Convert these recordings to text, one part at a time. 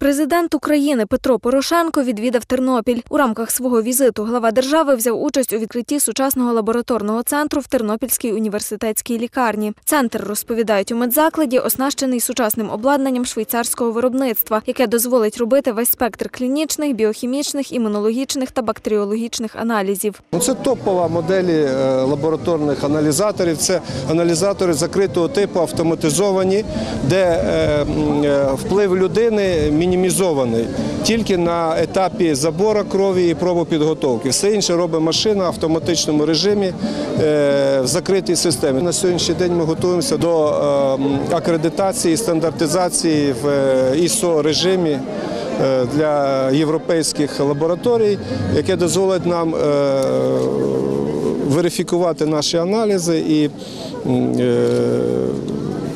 Президент України Петро Порошенко відвідав Тернопіль. У рамках свого візиту глава держави взяв участь у відкритті сучасного лабораторного центру в Тернопільській університетській лікарні. Центр, розповідають у медзакладі, оснащений сучасним обладнанням швейцарського виробництва, яке дозволить робити весь спектр клінічних, біохімічних, імунологічних та бактеріологічних аналізів. Ну, Це топова моделі е, лабораторних аналізаторів. Це аналізатори закритого типу, автоматизовані, де е, е, вплив людини мінімізований тільки на етапі забору крові і пробопідготовки. Все інше робить машина в автоматичному режимі е, в закритій системі. На сьогоднішній день ми готуємося до е, акредитації, стандартизації в ISO режимі е, для європейських лабораторій, яке дозволить нам е, верифікувати наші аналізи і е,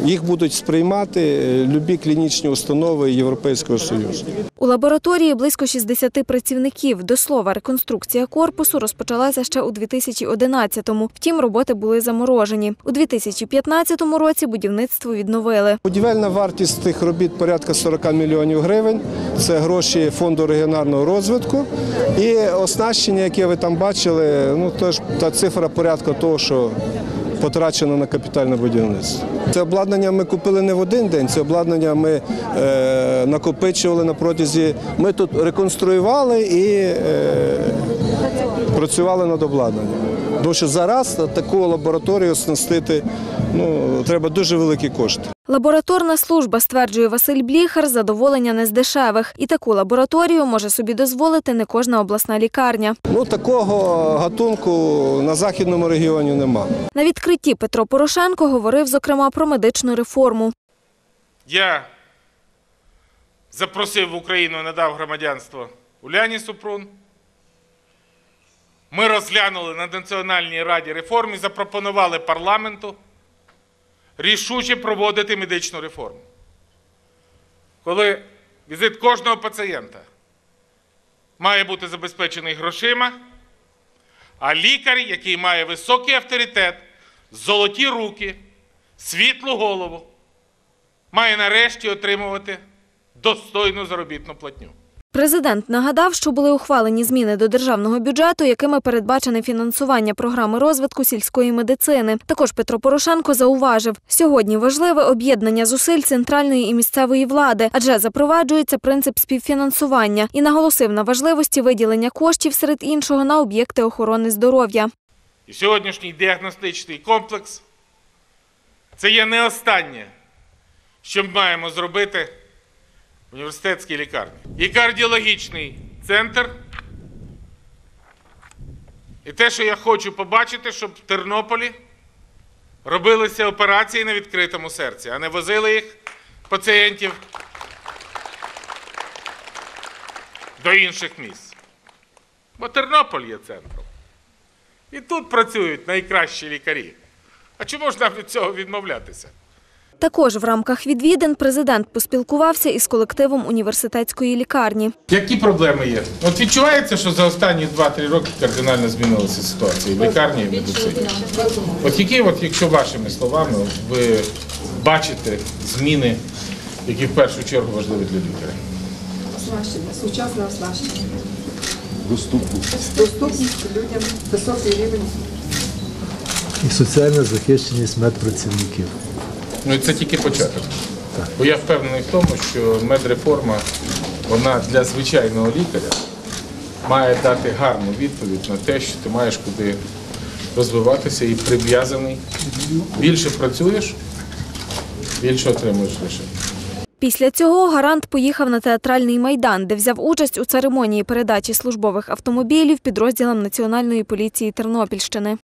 їх будуть сприймати е, любі клінічні установи Європейського Союзу. У лабораторії близько 60 працівників. До слова, реконструкція корпусу розпочалася ще у 2011-му. Втім, роботи були заморожені. У 2015 році будівництво відновили. Будівельна вартість тих робіт порядка 40 мільйонів гривень. Це гроші фонду регіонального розвитку. І оснащення, яке ви там бачили, ну теж та цифра порядка того, що потрачено на капітальне будівництво. Це обладнання ми купили не в один день. Це обладнання ми е, накопичували на протязі. Ми тут реконструювали і е, працювали над обладнанням. Тому що зараз таку лабораторію оснастити ну, треба дуже великі кошти. Лабораторна служба, стверджує Василь Бліхар, задоволення не з дешевих. І таку лабораторію може собі дозволити не кожна обласна лікарня. Ну такого гатунку на західному регіоні нема. На відкритті Петро Порошенко говорив, зокрема, про медичну реформу. Я запросив в Україну і надав громадянство Уляні Супрун. Ми розглянули на Національній раді реформ і запропонували парламенту рішуче проводити медичну реформу. Коли візит кожного пацієнта має бути забезпечений грошима, а лікар, який має високий авторитет, золоті руки, світлу голову, має нарешті отримувати достойну заробітну платню. Президент нагадав, що були ухвалені зміни до державного бюджету, якими передбачене фінансування програми розвитку сільської медицини. Також Петро Порошенко зауважив, сьогодні важливе об'єднання зусиль центральної і місцевої влади, адже запроваджується принцип співфінансування і наголосив на важливості виділення коштів серед іншого на об'єкти охорони здоров'я. І сьогоднішній діагностичний комплекс це є не останнє, що ми маємо зробити університетській лікарні. І кардіологічний центр. І те, що я хочу побачити, щоб в Тернополі робилися операції на відкритому серці, а не возили їх пацієнтів до інших місць. Бо Тернополь є центром. І тут працюють найкращі лікарі. А чому ж нам від цього відмовлятися? Також в рамках відвідин президент поспілкувався із колективом університетської лікарні. Які проблеми є? От відчувається, що за останні 2-3 роки кардинально змінилася ситуація в лікарні і в медицині. От які, от, якщо вашими словами, ви бачите зміни, які в першу чергу важливі для лікаря? Оснащення, сучасне оснащення. Доступність. Доступність людям, високий рівень. і соціальна захищеність медпрацівників. Ну і це тільки початок. Бо я впевнений в тому, що медреформа, вона для звичайного лікаря має дати гарну відповідь на те, що ти маєш куди розвиватися і прив'язаний. Більше працюєш, більше отримуєш лише. Після цього гарант поїхав на театральний майдан, де взяв участь у церемонії передачі службових автомобілів підрозділам Національної поліції Тернопільщини.